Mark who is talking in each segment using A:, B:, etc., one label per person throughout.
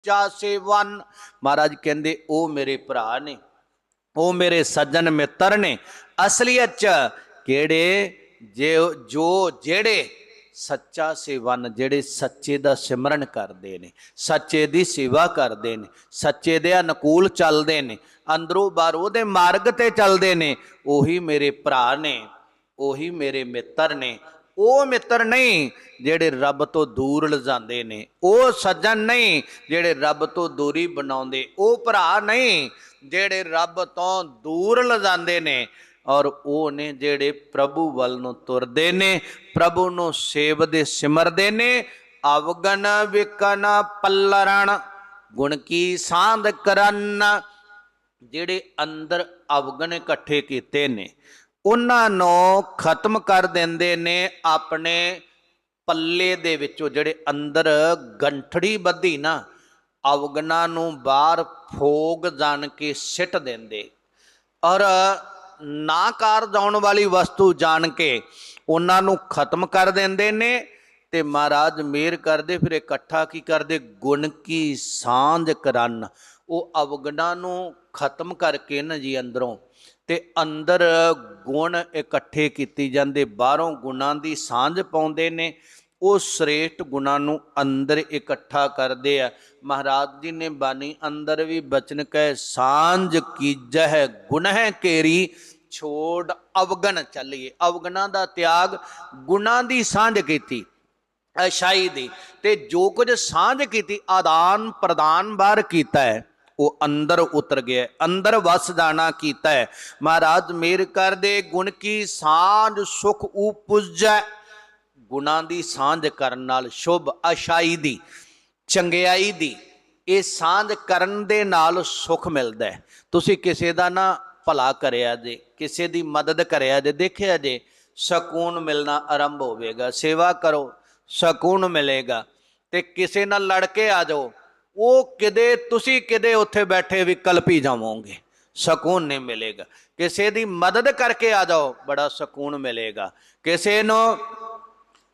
A: ਸੱਚਾ ਸੇਵਨ। ਮਹਾਰਾਜ ਕਹਿੰਦੇ, ਉਹ ਮੇਰੇ ਭਰਾ ਨੇ, ਉਹ ਮੇਰੇ ਸੱਜਣ ਮਿੱਤਰ ਨੇ। ਅਸਲੀਅਤ ਚ ਕਿਹੜੇ? ਜੇ ਜੋ ਜਿਹੜੇ ਸੱਚਾ ਸੇਵਨ, ਜਿਹੜੇ ਸੱਚੇ ਦਾ ਸਿਮਰਨ ਕਰਦੇ ਨੇ, ਸੱਚੇ ਦੀ ਸੇਵਾ ਕਰਦੇ ਨੇ, ਸੱਚੇ ਦੇ ਅਨੁਕੂਲ ਚੱਲਦੇ ਨੇ, ਅੰਦਰੋਂ ਬਾਹਰੋਂ ਦੇ ਮਾਰਗ ਤੇ ਚੱਲਦੇ ਨੇ, ਉਹੀ ਮੇਰੇ ਭਰਾ ਨੇ, ਉਹੀ ਮੇਰੇ ਮਿੱਤਰ ਨੇ ਉਹ ਮਿੱਤਰ ਨਹੀਂ ਜਿਹੜੇ ਰੱਬ ਤੋਂ ਦੂਰ ਲਿਜਾਂਦੇ ਨੇ। ਉਹ ਸੱਜਣ ਨਹੀਂ ਜਿਹੜੇ ਰੱਬ ਤੋਂ ਦੂਰੀ ਬਣਾਉਂਦੇ। ਉਹ ਭਰਾ ਨਹੀਂ ਜਿਹੜੇ ਰੱਬ ਤੋਂ ਦੂਰ ਲਿਜਾਂਦੇ ਨੇ। ਔਰ ਉਹ ਨੇ ਜਿਹੜੇ ਪ੍ਰਭੂ ਵੱਲ ਨੂੰ ਤੁਰਦੇ ਨੇ, ਪ੍ਰਭੂ ਨੂੰ ਸੇਵਦੇ ਸਿਮਰਦੇ ਨੇ ਅਵਗਨ ਵਿਕਨ ਪੱਲਰਣ, ਗੁਣ ਕੀ ਸਾਂਧ ਕਰਨ, ਜਿਹੜੇ ਅੰਦਰ ਅਵਗਣ ਇਕੱਠੇ ਕੀਤੇ ਨੇ। ਉਹਨਾਂ ਨੂੰ ਖਤਮ ਕਰ ਦਿੰਦੇ ਨੇ ਆਪਣੇ ਪੱਲੇ ਦੇ ਵਿੱਚੋਂ, ਜਿਹੜੇ ਅੰਦਰ ਗੰਠੜੀ ਬੱਧੀ ਨਾ, ਅਵਗਣਾ ਨੂੰ ਬਾਹਰ ਫੋਗ ਜਾਣ ਕੇ ਸਿੱਟ ਦਿੰਦੇ। ਔਰ ਨਾਕਾਰ ਜਾਣ ਵਾਲੀ ਵਸਤੂ ਜਾਣ ਕੇ ਉਹਨਾਂ ਨੂੰ ਖਤਮ ਕਰ ਦਿੰਦੇ ਨੇ ਤੇ ਮਹਾਰਾਜ ਮੇਰ ਕਰਦੇ, ਫਿਰ ਇਕੱਠਾ ਕੀ ਕਰਦੇ? ਗੁਣ ਕੀ ਸਾਂਝ ਕਰਨ। ਉਹ ਅਵਗਣਾ ਨੂੰ ਖਤਮ ਕਰਕੇ ਨਾ ਜੀ ਅੰਦਰੋਂ ਤੇ ਅੰਦਰ ਗੁਣ ਇਕੱਠੇ ਕੀਤੇ ਜਾਂਦੇ, ਬਾਹਰੋਂ ਗੁਣਾਂ ਦੀ ਸਾਂਝ ਪਾਉਂਦੇ ਨੇ, ਉਹ ਸ੍ਰੇਸ਼ਟ ਗੁਣਾਂ ਨੂੰ ਅੰਦਰ ਇਕੱਠਾ ਕਰਦੇ ਆ। ਮਹਾਰਾਜ ਜੀ ਨੇ ਬਾਣੀ ਅੰਦਰ ਵੀ ਬਚਨ ਕਹਿ, ਸਾਂਝ ਕੀਜਹਿ ਗੁਨਹਿ ਕੇਰੀ, ਛੋੜ ਅਵਗਣ ਚੱਲੀਏ। ਅਵਗਣਾ ਦਾ ਤਿਆਗ ਗੁਣਾਂ ਦੀ ਸਾਂਝ ਕੀਤੀ ਅਸ਼ਾਈ ਦੀ। ਤੇ ਜੋ ਕੁਝ ਸਾਂਝ ਕੀਤੀ ਆਦਾਨ ਪ੍ਰਦਾਨ ਬਾਹਰ ਕੀਤਾ ਹੈ। ਉਹ ਅੰਦਰ ਉਤਰ ਗਿਆ। ਅੰਦਰ ਵਸ ਜਾਣਾ ਕੀਤਾ ਹੈ। ਮਹਾਰਾਜ, ਮੇਰ ਕਰਦੇ ਗੁਣ ਕੀ ਸਾਂਝ ਸੁਖ ਉਪਜੈ ਗੁਣਾਂ ਦੀ ਸਾਂਝ ਕਰਨ ਨਾਲ ਸ਼ੁਭ ਅਸ਼ਾਈ ਦੀ, ਚੰਗਿਆਈ ਦੀ, ਇਹ ਸਾਂਝ ਕਰਨ ਦੇ ਨਾਲ ਸੁਖ ਮਿਲਦਾ ਹੈ। ਤੁਸੀਂ ਕਿਸੇ ਦਾ ਨਾ ਭਲਾ ਕਰਿਆ ਜੇ, ਕਿਸੇ ਦੀ ਮਦਦ ਕਰਿਆ ਜੇ, ਦੇਖਿਆ ਜੇ, ਸਕੂਨ ਮਿਲਣਾ ਆਰੰਭ ਹੋਵੇਗਾ। ਸੇਵਾ ਕਰੋ, ਸਕੂਨ ਮਿਲੇਗਾ। ਤੇ ਕਿਸੇ ਨਾਲ ਲੜ ਕੇ ਆ ਜਾਓ ਉਹ ਕਿਤੇ ਤੁਸੀਂ ਕਿਤੇ ਉੱਥੇ ਬੈਠੇ ਵੀ ਕਲਪੀ ਜਾਵੋਗੇ? ਸਕੂਨ ਨਹੀਂ ਮਿਲੇਗਾ। ਕਿਸੇ ਦੀ ਮਦਦ ਕਰਕੇ ਆ ਜਾਓ, ਬੜਾ ਸਕੂਨ ਮਿਲੇਗਾ। ਕਿਸੇ ਨੂੰ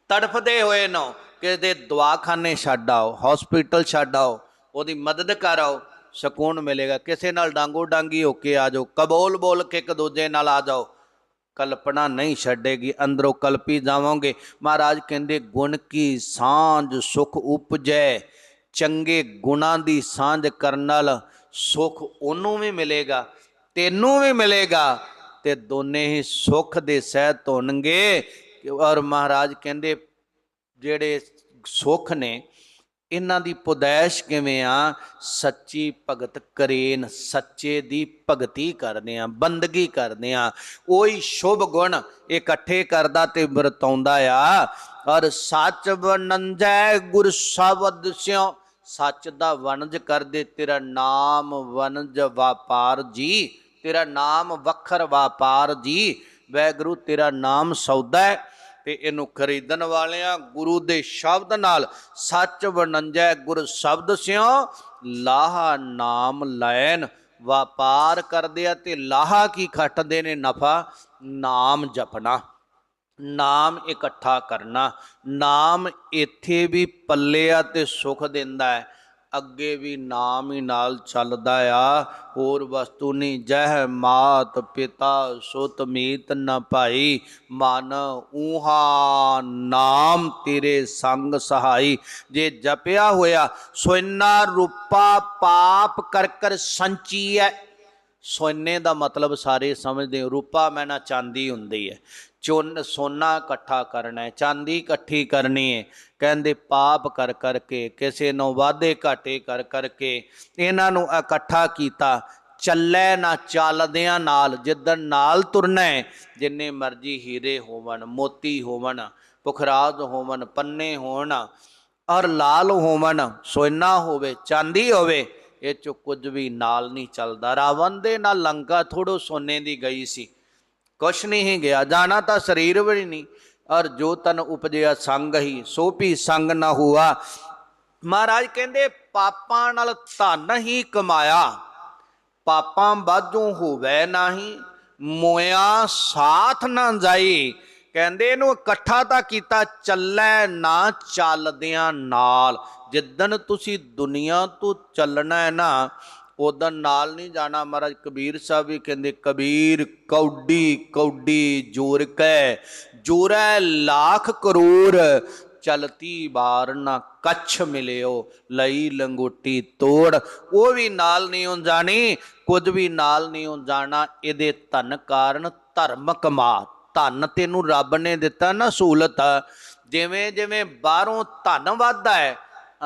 A: ਤੜਫਦੇ ਹੋਏ ਨੂੰ, ਕਿਸੇ ਦੇ ਦਵਾਖਾਨੇ ਛੱਡ ਆਓ ਹਸਪੀਟਲ ਛੱਡ ਆਓ, ਉਹਦੀ ਮਦਦ ਕਰ ਆਓ, ਸਕੂਨ ਮਿਲੇਗਾ। ਕਿਸੇ ਨਾਲ ਡਾਂਗੋ ਡਾਂਗੀ ਹੋ ਕੇ ਆ ਜਾਓ, ਕਬੋਲ ਬੋਲ ਕੇ ਇੱਕ ਦੂਜੇ ਨਾਲ ਆ ਜਾਓ, ਕਲਪਨਾ ਨਹੀਂ ਛੱਡੇਗੀ, ਅੰਦਰੋਂ ਕਲਪੀ ਜਾਵਾਂਗੇ। ਮਹਾਰਾਜ ਕਹਿੰਦੇ, ਗੁਣ ਕੀ ਸਾਂਝ ਸੁਖ ਉਪਜੈ। ਚੰਗੇ ਗੁਣਾਂ ਦੀ ਸਾਂਝ ਕਰਨ ਨਾਲ ਸੁਖ ਉਹਨੂੰ ਵੀ ਮਿਲੇਗਾ, ਤੈਨੂੰ ਵੀ ਮਿਲੇਗਾ ਤੇ ਦੋਨੇ ਹੀ ਸੁਖ ਦੇ ਸਹਿਤ ਹੋਣਗੇ। ਔਰ ਮਹਾਰਾਜ ਕਹਿੰਦੇ, ਜਿਹੜੇ ਸੁਖ ਨੇ, ਇਹਨਾਂ ਦੀ ਪੁਦੈਸ਼ ਕਿਵੇਂ ਆ? ਸੱਚੀ ਭਗਤ ਕਰੇਨ, ਸੱਚੇ ਦੀ ਭਗਤੀ ਕਰਦੇ ਆ, ਬੰਦਗੀ ਕਰਦੇ ਆ। ਉਹੀ ਸ਼ੁਭ ਗੁਣ ਇਕੱਠੇ ਕਰਦਾ ਤੇ ਵਰਤਾਉਂਦਾ ਆ। ਔਰ ਸੱਚ ਵਨੰਜੈ ਗੁਰ ਸ਼ਬਦ ਸਿਓ ਸੱਚ ਦਾ ਵਣਜ ਕਰਦੇ ਤੇਰਾ ਨਾਮ ਵਣਜ ਵਪਾਰ ਜੀ। ਤੇਰਾ ਨਾਮ ਵਖਰ ਵਪਾਰ ਜੀ। ਵੈਗੁਰੂ, ਤੇਰਾ ਨਾਮ ਸੌਦਾ ਹੈ ਤੇ ਇਹਨੂੰ ਖਰੀਦਣ ਵਾਲਿਆਂ ਗੁਰੂ ਦੇ ਸ਼ਬਦ ਨਾਲ ਸੱਚ ਵਣੰਜੈ ਗੁਰ ਸ਼ਬਦ ਸਿਓ, ਲਾਹਾ ਨਾਮ ਲੈਣ। ਵਪਾਰ ਕਰਦੇ ਆ ਤੇ ਲਾਹਾ ਕੀ ਖੱਟਦੇ ਨੇ? ਨਫਾ, ਨਾਮ ਜਪਣਾ। ਨਾਮ ਇਕੱਠਾ ਕਰਨਾ, ਨਾਮ ਇੱਥੇ ਵੀ ਪੱਲਿਆ ਤੇ ਸੁਖ ਦਿੰਦਾ ਹੈ, ਅੱਗੇ ਵੀ ਨਾਮ ਹੀ ਨਾਲ ਚੱਲਦਾ ਆ, ਹੋਰ ਵਸਤੂ ਨਹੀਂ, ਜਹ ਮਾਤ ਪਿਤਾ ਸੁਤ ਮੀਤ ਨ ਭਾਈ, ਮਨ ਊਹਾ ਨਾਮ ਤੇਰੇ ਸੰਗ ਸਹਾਈ, ਜੇ ਜਪਿਆ ਹੋਇਆ ਸੋਇਨਾ ਰੂਪਾ ਪਾਪ ਕਰ ਕਰ ਸੰਚੀ ਹੈ ਸੋਨੇ ਦਾ ਮਤਲਬ ਸਾਰੇ ਸਮਝਦੇ ਹੋ, ਰੂਪਾ ਮੈਨਾ ਚਾਂਦੀ ਹੁੰਦੀ ਹੈ ਚੋਨ ਸੋਨਾ ਇਕੱਠਾ ਕਰਨਾ ਹੈ, ਚਾਂਦੀ ਇਕੱਠੀ ਕਰਨੀ ਹੈ। ਕਹਿੰਦੇ ਪਾਪ ਕਰ ਕਰਕੇ, ਕਿਸੇ ਨੂੰ ਵਾਦੇ ਘਾਟੇ ਕਰ ਕਰਕੇ ਇਹਨਾਂ ਨੂੰ ਇਕੱਠਾ ਕੀਤਾ। ਚੱਲੇ ਨਾ ਚੱਲਦਿਆਂ ਨਾਲ, ਜਿੱਦਣ ਨਾਲ ਤੁਰਨਾ ਹੈ, ਜਿੰਨੇ ਮਰਜ਼ੀ ਹੀਰੇ ਹੋਵਣ, ਮੋਤੀ ਹੋਵਣ, ਪੁਖਰਾਜ ਹੋਵਣ, ਪੰਨੇ ਹੋਣ ਔਰ ਲਾਲ ਹੋਵਣ, ਸੋਨਾ ਹੋਵੇ, ਚਾਂਦੀ ਹੋਵੇ, ਇਹ ਚ ਕੁਝ ਵੀ ਨਾਲ ਨਹੀਂ ਚੱਲਦਾ। ਰਾਵਣ ਦੇ ਨਾਲ ਲੰਕਾ ਥੋੜੋ ਸੋਨੇ ਦੀ ਗਈ ਸੀ। ਕੁਛ ਨਹੀਂ ਗਿਆ, ਜਾਣਾ ਤਾਂ ਸਰੀਰ ਵੀ ਨਹੀਂ। ਔਰ ਜੋ ਤਨ ਉਪਜਿਆ ਸੰਗ ਹੀ, ਸੋ ਵੀ ਸੰਗ ਨਾ ਹੁਆ। ਮਹਾਰਾਜ ਕਹਿੰਦੇ, ਪਾਪਾਂ ਨਾਲ ਧਨ ਹੀ ਕਮਾਇਆ। ਪਾਪਾਂ ਬਾਝੋਂ ਹੋਵੇ ਨਹੀਂ, ਮੋਇਆ ਸਾਥ ਨਾ ਜਾਈ। ਕਹਿੰਦੇ ਇਹਨੂੰ ਇਕੱਠਾ ਤਾਂ ਕੀਤਾ, ਚੱਲੈ ਨਾ ਚੱਲਦਿਆਂ ਨਾਲ। ਜਿੱਦਣ ਤੁਸੀਂ ਦੁਨੀਆ ਤੋਂ ਚੱਲਣਾ ਹੈ ਨਾ ਉਦੋਂ ਨਾਲ ਨਹੀਂ ਜਾਣਾ ਮਹਾਰਾਜ, ਕਬੀਰ ਸਾਹਿਬ ਵੀ ਕਹਿੰਦੇ, ਕਬੀਰ, ਕੌਡੀ ਕੌਡੀ ਜੋਰ ਕੈ, ਜੋਰੈ ਲੱਖ ਕਰੋੜ ਚਲਤੀ ਬਾਰ ਨਾ ਕੱਛ ਮਿਲਿਓ, ਲਈ ਲੰਗੋਟੀ ਤੋੜ। ਉਹ ਵੀ ਨਾਲ ਨਹੀਂ ਹੋ ਜਾਣੀ, ਕੁਝ ਵੀ ਨਾਲ ਨਹੀਂ ਹੋ ਜਾਣਾ, ਇਹਦੇ ਧਨ ਕਾਰਨ ਧਰਮ ਕਮਾ। ਧਨ ਤੈਨੂੰ ਰੱਬ ਨੇ ਦਿੱਤਾ ਨਾ ਸਹੂਲਤ। ਜਿਵੇਂ ਜਿਵੇਂ ਬਾਹਰੋਂ ਧਨ ਵੱਧਦਾ ਹੈ,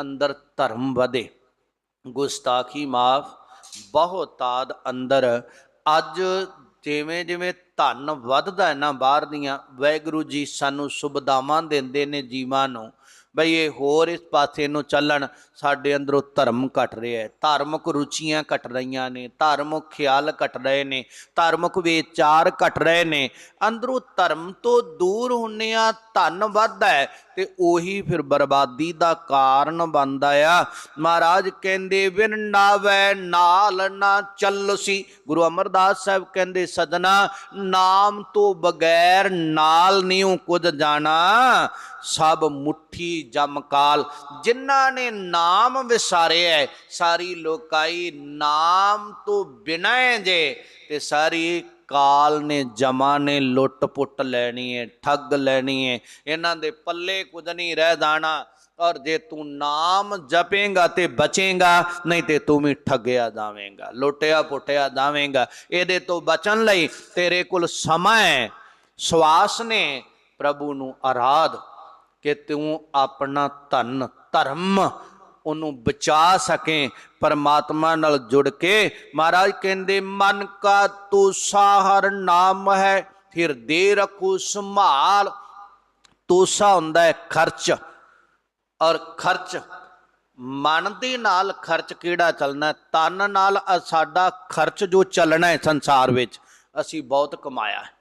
A: ਅੰਦਰ ਧਰਮ ਵਧੇ। ਗੁਸਤਾਖੀ ਮਾਫ। ਬਹੁਤਾਦ ਅੰਦਰ। ਅੱਜ ਜਿਵੇਂ ਜਿਵੇਂ ਧਨ ਵੱਧਦਾ ਹੈ ਨਾ ਬਾਹਰ ਦੀਆਂ ਵੈਗੁਰੂ ਜੀ ਸਾਨੂੰ ਸੁਭਦਾਵਾਂ ਦਿੰਦੇ ਨੇ ਜੀਵਾਂ ਨੂੰ। ਬਈ ਇਹ ਹੋਰ ਇਸ ਪਾਸੇ ਨੂੰ ਚੱਲਣ, ਸਾਡੇ ਅੰਦਰੋਂ ਧਰਮ ਘਟ ਰਿਹਾ ਹੈ। ਧਾਰਮਿਕ ਰੁਚੀਆਂ ਘਟ ਰਹੀਆਂ ਨੇ, ਧਾਰਮਿਕ ਖਿਆਲ ਘਟ ਰਹੇ ਨੇ, ਧਾਰਮਿਕ ਵਿਚਾਰ ਘਟ ਰਹੇ ਨੇ। ਅੰਦਰੋਂ ਧਰਮ ਤੋਂ ਦੂਰ ਹੁੰਨੇ ਆ, ਧਨ ਵੱਧਦਾ ਹੈ ਤੇ ਉਹੀ ਫਿਰ ਬਰਬਾਦੀ ਦਾ ਕਾਰਨ ਬਣਦਾ ਆ। ਮਹਾਰਾਜ ਕਹਿੰਦੇ, ਵਿਨ ਨਾਵੈ, ਨਾਲ ਨਾ ਚੱਲਸੀ। ਗੁਰੂ ਅਮਰਦਾਸ ਸਾਹਿਬ ਕਹਿੰਦੇ ਸਦਨਾ ਨਾਮ ਤੋਂ ਬਗੈਰ ਨਾਲ ਨਹੀਂ ਕੁਝ ਜਾਣਾ। ਸਭ ਮੁੱਠੀ ਜਮਕਾਲ ਜਿਨ੍ਹਾਂ ਨੇ ਨਾਮ ਵਿਸਾਰਿਆ ਹੈ, ਸਾਰੀ ਲੋਕਾਈ ਨਾਮ ਤੋਂ ਬਿਨਾਂ ਜੇ ਤੇ ਸਾਰੀ ਕਾਲ ਨੇ ਜਮਾ ਨੇ ਲੁੱਟ ਪੁੱਟ ਲੈਣੀ ਹੈ ਠੱਗ ਲੈਣੀ ਹੈ। ਇਹਨਾਂ ਦੇ ਪੱਲੇ ਕੁਝ ਨਹੀਂ ਰਹਿ ਜਾਣਾ ਔਰ ਜੇ ਤੂੰ ਨਾਮ ਜਪੇਂਗਾ ਤੇ ਬਚੇਂਗਾ ਨਹੀਂ ਤੇ ਤੂੰ ਵੀ ਠੱਗਿਆ ਜਾਵੇਂਗਾ ਲੁੱਟਿਆ ਪੁੱਟਿਆ ਜਾਵੇਂਗਾ। ਇਹਦੇ ਤੋਂ ਬਚਣ ਲਈ ਤੇਰੇ ਕੋਲ ਸਮਾਂ ਹੈ ਸਵਾਸ ਨੇ ਪ੍ਰਭੂ ਨੂੰ ਆਰਾਧ ਕਿ ਤੂੰ ਆਪਣਾ ਧਨ, ਧਰਮ ਉਹਨੂੰ ਬਚਾ ਸਕੇ, ਪਰਮਾਤਮਾ ਨਾਲ ਜੁੜ ਕੇ। ਮਹਾਰਾਜ ਕਹਿੰਦੇ, ਮਨ ਕਾ ਤੂੰ ਸਾਹਰ ਨਾਮ ਹੈ ਹਿਰਦੇ ਰੱਖੂ ਸੰਭਾਲ। ਤੋਸਾ ਹੁੰਦਾ ਹੈ ਖਰਚ, ਔਰ ਖਰਚ, ਮਨ ਦੇ ਨਾਲ ਖਰਚ ਕਿਹੜਾ ਚੱਲਣਾ ਤਨ ਨਾਲ ਸਾਡਾ ਖਰਚ ਜੋ ਚੱਲਣਾ ਹੈ ਸੰਸਾਰ ਵਿੱਚ, ਅਸੀਂ ਬਹੁਤ ਕਮਾਇਆ ਹੈ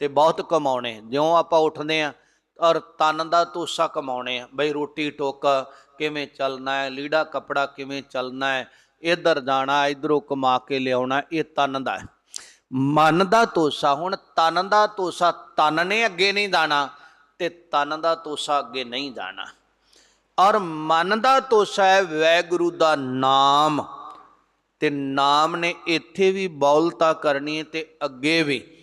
A: ਤੇ ਬਹੁਤ ਕਮਾਉਣੇ। ਜਿਉਂ ਆਪਾਂ ਉੱਠਦੇ ਆ ਔਰ ਤਨ ਦਾ ਤੋਸਾ ਕਮਾਉਣੇ ਆ। ਬਈ ਰੋਟੀ ਟੋਕਾ, ਕਿਵੇਂ ਚੱਲਣਾ ਹੈ? ਲੀੜਾ ਕਪੜਾ ਕਿਵੇਂ ਚੱਲਣਾ ਹੈ? ਇੱਧਰ ਜਾਣਾ, ਇਧਰੋਂ ਕਮਾ ਕੇ ਲਿਆਉਣਾ, ਇਹ ਤਨ ਦਾ ਹੈ। ਮਨ ਦਾ ਤੋਸਾ ਹੁਣ ਤਨ ਦਾ ਤੋਸਾ ਤਨ ਨੇ ਅੱਗੇ ਨਹੀਂ ਜਾਣਾ ਤੇ ਤਨ ਦਾ ਤੋਸਾ ਅੱਗੇ ਨਹੀਂ ਜਾਣਾ। ਔਰ ਮਨ ਦਾ ਤੋਸਾ ਹੈ ਵੈਗੁਰੂ ਦਾ ਨਾਮ, ਤੇ ਨਾਮ ਨੇ ਇੱਥੇ ਵੀ ਬੌਲਤਾ ਕਰਨੀ ਹੈ ਤੇ ਅੱਗੇ ਵੀ।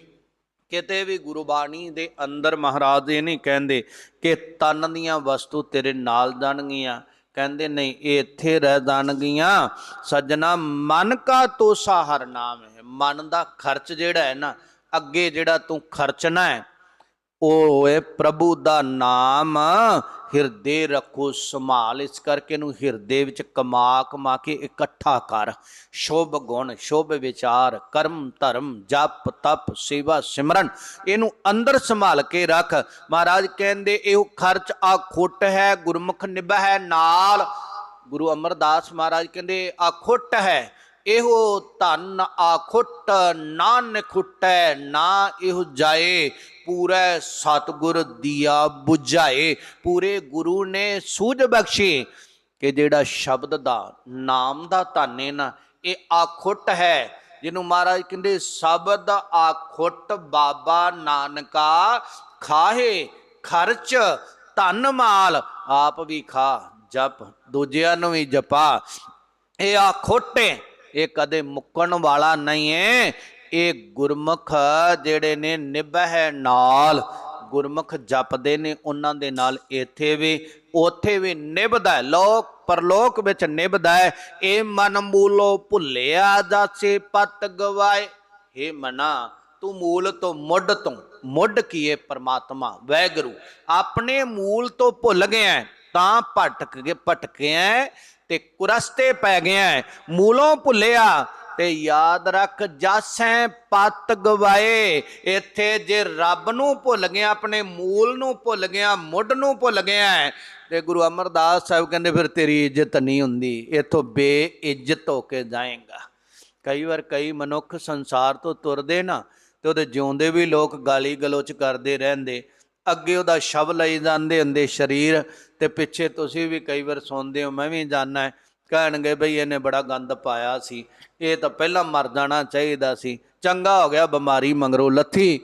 A: ਕਿਤੇ ਵੀ ਗੁਰਬਾਣੀ ਦੇ ਅੰਦਰ ਮਹਾਰਾਜ ਇਹ ਨਹੀਂ ਕਹਿੰਦੇ ਕਿ ਤਨ ਦੀਆਂ ਵਸਤੂ ਤੇਰੇ ਨਾਲ ਜਾਣਗੀਆਂ। ਕਹਿੰਦੇ ਨਹੀਂ, ਇਹ ਇੱਥੇ ਰਹਿ ਜਾਣਗੀਆਂ। ਸੱਜਣਾ, ਮਨ ਕਾ ਤੋਸਾ ਹਰ ਨਾਮ ਹੈ। ਮਨ ਦਾ ਖਰਚ ਜਿਹੜਾ ਹੈ ਨਾ, ਅੱਗੇ ਜਿਹੜਾ ਤੂੰ ਖਰਚਣਾ ਹੈ ਉਹ ਹੈ ਪ੍ਰਭੂ ਦਾ ਨਾਮ ਹਿਰਦੇ ਰੱਖੋ, ਸੰਭਾਲ। ਇਸ ਕਰਕੇ ਨੂੰ ਹਿਰਦੇ ਵਿੱਚ ਕਮਾ ਕਮਾ ਕੇ ਇਕੱਠਾ ਕਰ। ਸ਼ੁਭ ਗੁਣ, ਸ਼ੁਭ ਵਿਚਾਰ, ਕਰਮ, ਧਰਮ, ਜਪ, ਤਪ, ਸੇਵਾ, ਸਿਮਰਨ, ਇਹਨੂੰ ਅੰਦਰ ਸੰਭਾਲ ਕੇ ਰੱਖ। ਮਹਾਰਾਜ ਕਹਿੰਦੇ, ਇਹੋ ਖਰਚ ਆ ਖੁੱਟ ਹੈ, ਗੁਰਮੁਖ ਨਿਭਾ ਹੈ ਨਾਲ। ਗੁਰੂ ਅਮਰਦਾਸ ਮਹਾਰਾਜ ਕਹਿੰਦੇ, ਆ ਖੁੱਟ ਹੈ। ਇਹੋ ਧਨ ਆਖੁੱਟ ਨਾ ਖੁੱਟੈ ਨਾ ਇਹੋ ਜਾਏ, ਪੂਰਾ ਸਤਗੁਰ ਦੀਆ 부ਝਾਏ ਪੂਰੇ ਗੁਰੂ ਨੇ ਸੂਝ ਬਖਸ਼ੀ ਕਿ ਜਿਹੜਾ ਸ਼ਬਦ ਦਾ ਨਾਮ ਦਾ ਧਨ ਹੈ ਨਾ, ਇਹ ਆਖੁੱਟ ਹੈ। ਜਿਹਨੂੰ ਮਹਾਰਾਜ ਕਹਿੰਦੇ ਸ਼ਬਦ ਆਖੁੱਟ ਬਾਬਾ ਨਾਨਕਾ ਖਾਹੇ, ਖਰਚ, ਧਨ ਮਾਲ, ਆਪ ਵੀ ਖਾ, ਜਪ, ਦੂਜਿਆਂ ਨੂੰ ਵੀ ਜਪਾ। ਇਹ ਆਖੁੱਟ ਹੈ ਇਹ ਕਦੇ ਮੁੱਕਣ ਵਾਲਾ ਨਹੀਂ ਹੈ ਇਹ ਗੁਰਮੁਖ ਜਿਹੜੇ ਨੇ ਨਿਭੈ ਨਾਲ, ਗੁਰਮੁਖ ਜਪਦੇ ਨੇ ਉਹਨਾਂ ਦੇ ਨਾਲ ਇੱਥੇ ਵੀ, ਉੱਥੇ ਵੀ ਨਿਭਦਾ ਲੋਕ, ਪਰਲੋਕ ਵਿੱਚ ਨਿਭਦਾ ਹੈ। ਇਹ ਮਨ ਮੂਲੋ ਭੁੱਲਿਆ ਜਾਸੇ, ਪਤ ਗਵਾਏ। हे ਮਨਾ, ਤੂੰ ਮੂਲ ਤੋਂ ਮੁੱਢ ਤੋਂ, ਮੁੱਢ ਕੀਏ ਪਰਮਾਤਮਾ? ਵੈਗਰੂ, ਆਪਣੇ ਮੂਲ ਤੋਂ ਭੁੱਲ ਗਿਆ ਤਾਂ ਭਟਕ ਕੇ ਭਟਕਿਆ ਹੈ ਤੇ ਕੁਰਸਤੇ ਪੈ ਗਿਆ ਮੂਲੋਂ ਭੁੱਲਿਆ ਤੇ ਯਾਦ ਰੱਖ ਜਾਸੈ ਪਤ ਗਵਾਏ। ਇੱਥੇ ਜੇ ਰੱਬ ਨੂੰ ਭੁੱਲ ਗਿਆ, ਆਪਣੇ ਮੂਲ ਨੂੰ ਭੁੱਲ ਗਿਆ, ਮੁੱਢ ਨੂੰ ਭੁੱਲ ਗਿਆ ਤੇ ਗੁਰੂ ਅਮਰਦਾਸ ਸਾਹਿਬ ਕਹਿੰਦੇ, ਫਿਰ ਤੇਰੀ ਇੱਜ਼ਤ ਨਹੀਂ ਹੁੰਦੀ। ਇਥੋਂ ਬੇਇੱਜ਼ਤ ਹੋ ਕੇ ਜਾਏਗਾ। ਕਈ ਵਾਰ ਕਈ ਮਨੁੱਖ ਸੰਸਾਰ ਤੋਂ ਤੁਰਦੇ ਨਾ, ਤੇ ਉਹਦੇ ਜਿਉਂਦੇ ਵੀ ਲੋਕ ਗਾਲੀ ਗਲੋਚ ਕਰਦੇ ਰਹਿੰਦੇ। ਅੱਗੇ ਉਹਦਾ ਸ਼ਵ ਲਈ ਜਾਂਦੇ ਹੁੰਦੇ ਸਰੀਰ ਤੇ ਪਿੱਛੇ ਤੁਸੀਂ ਵੀ ਕਈ ਵਾਰ ਸੁਣਦੇ ਹੋ, ਮੈਂ ਵੀ ਜਾਣਾ ਕਹਿਣਗੇ ਬਈ ਇਹਨੇ ਬੜਾ ਗੰਦ ਪਾਇਆ ਸੀ, ਇਹ ਤਾਂ ਪਹਿਲਾਂ ਮਰ ਜਾਣਾ ਚਾਹੀਦਾ ਸੀ। ਚੰਗਾ ਹੋ ਗਿਆ ਬਿਮਾਰੀ ਮੰਗਰੋ ਲੱਥੀ।